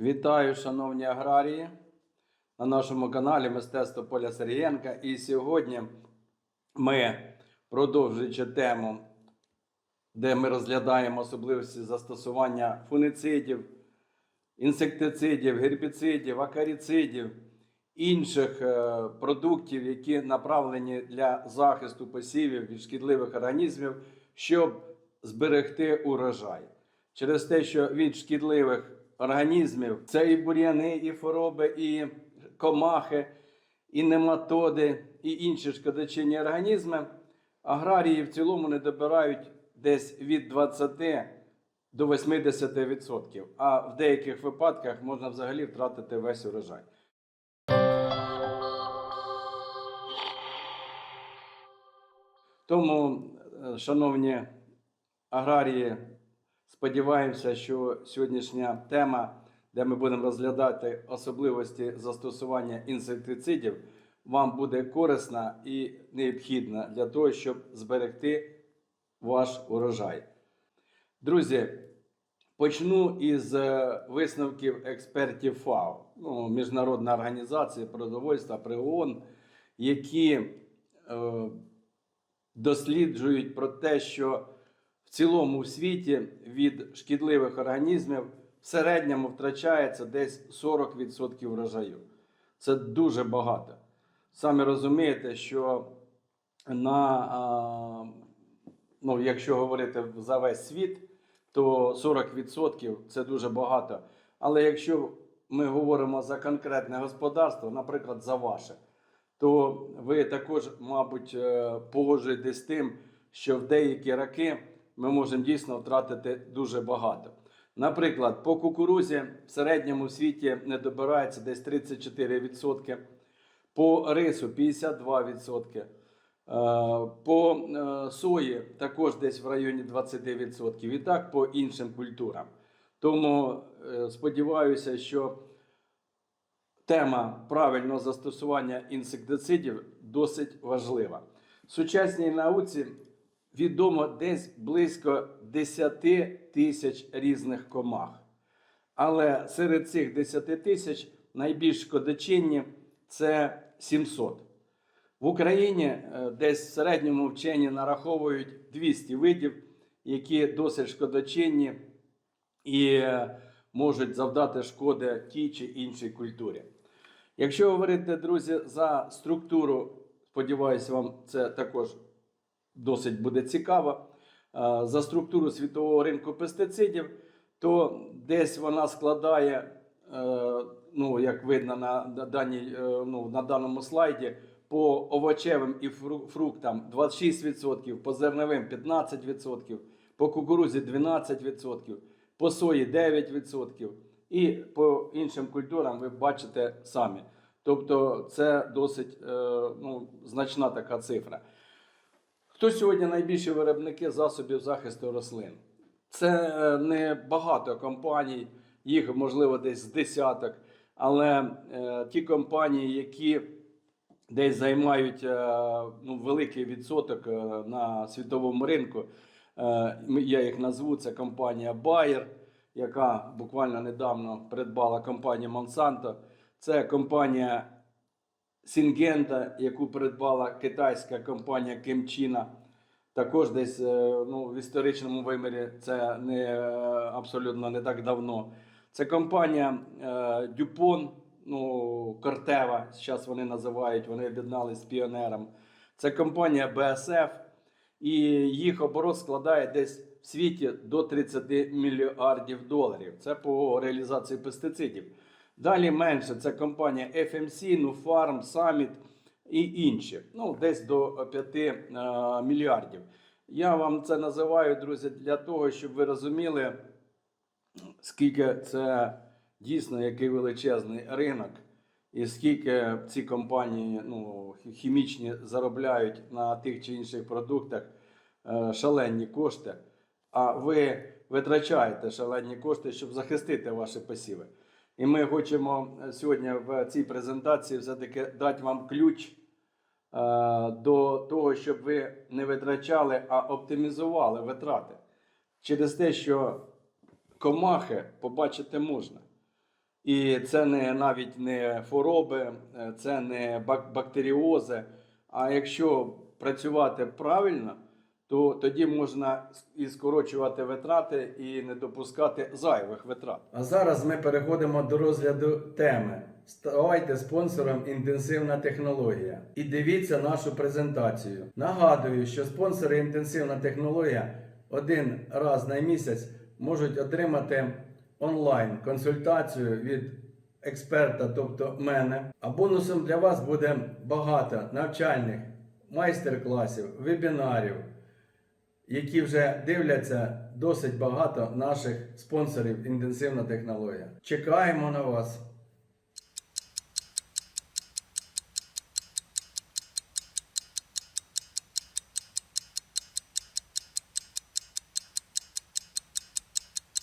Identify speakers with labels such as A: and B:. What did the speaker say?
A: Вітаю, шановні аграрії, на нашому каналі Мистецтво Поля Сергієнка. І сьогодні ми, продовжуючи тему, де ми розглядаємо особливості застосування фуницидів, інсектицидів, гербіцидів, акаріцидів, інших е, продуктів, які направлені для захисту посівів від шкідливих організмів, щоб зберегти урожай. Через те, що від шкідливих організмів це і бур'яни, і хвороби, і комахи, і нематоди, і інші шкодочинні організми, аграрії в цілому не добирають десь від 20 до 80%, а в деяких випадках можна взагалі втратити весь урожай. Тому, е, шановні аграрії, сподіваємося, що сьогоднішня тема, де ми будемо розглядати особливості застосування інсектицидів, вам буде корисна і необхідна для того, щоб зберегти ваш урожай. Друзі, почну із е, висновків експертів ФАО, ну, Міжнародна організація продовольства при ООН, які е, досліджують про те, що цілому світі від шкідливих організмів в середньому втрачається десь 40% врожаю. Це дуже багато. Самі розумієте, що на, ну, якщо говорити за весь світ, то 40% це дуже багато. Але якщо ми говоримо за конкретне господарство, наприклад, за ваше, то ви також, мабуть, е, погоджуєтесь з тим, що в деякі роки ми можемо дійсно втратити дуже багато. Наприклад, по кукурузі в середньому світі не добирається десь 34%, по рису 52%, е, по е, сої також десь в районі 20%, і так по іншим культурам. Тому е, сподіваюся, що тема правильного застосування інсектицидів досить важлива. В сучасній науці відомо десь близько 10 тисяч різних комах. Але серед цих 10 тисяч найбільш шкодочинні це 700. В Україні е, десь в середньому вчені нараховують 200 видів, які досить шкодочинні і е, можуть завдати шкоди тій чи іншій культурі. Якщо говорити, друзі, за структуру, сподіваюся, вам це також досить буде цікаво. Е, За структуру світового ринку пестицидів, то десь вона складає, е, ну, як видно на, даній, е, ну, на даному слайді, по овочевим і фруктам 26%, по зерновим 15%, по кукурузі 12%, по сої 9%. І по іншим культурам ви бачите самі. Тобто це досить ну, значна така цифра. Хто сьогодні найбільші виробники засобів захисту рослин? Це е, не багато компаній, їх можливо десь з десяток, але е, ті компанії, які десь займають е, ну, великий відсоток е, на світовому ринку, е, я їх назву, це компанія Bayer, яка буквально недавно придбала компанію Monsanto. Це компанія Сінгента, яку придбала китайська компанія Кемчіна. Також десь е, ну, в історичному вимірі це не е, абсолютно не так давно. Це компанія е, Дюпон, ну, Кортева, зараз вони називають, вони об'єдналися з піонером. Це компанія BSF, і їх оборот складає десь в світі до 30 мільярдів доларів. Це по реалізації пестицидів. Далі менше це компанія FMC, Nufarm, Summit і інші. Ну, десь до 5 е, мільярдів. Я вам це називаю, друзі, для того, щоб ви розуміли, скільки це дійсно який величезний ринок, і скільки ці компанії ну, хімічні заробляють на тих чи інших продуктах е, шалені кошти. А ви витрачаєте шалені кошти, щоб захистити ваші посіви. І ми хочемо е, сьогодні в цій презентації все-таки дати вам ключ е, до того, щоб ви не витрачали, а оптимізували витрати. Через те, що комахи побачити можна. І це не навіть не хвороби, е, це не бак- бактеріози. А якщо працювати правильно, то тоді можна і скорочувати витрати, і не допускати зайвих витрат. А зараз ми переходимо до розгляду теми. Ставайте спонсором інтенсивна технологія і дивіться нашу презентацію. Нагадую, що спонсори інтенсивна технологія один раз на місяць можуть отримати онлайн консультацію від експерта, тобто мене. А бонусом для вас буде багато навчальних майстер-класів, вебінарів, які вже дивляться досить багато наших спонсорів інтенсивна технологія. Чекаємо на вас.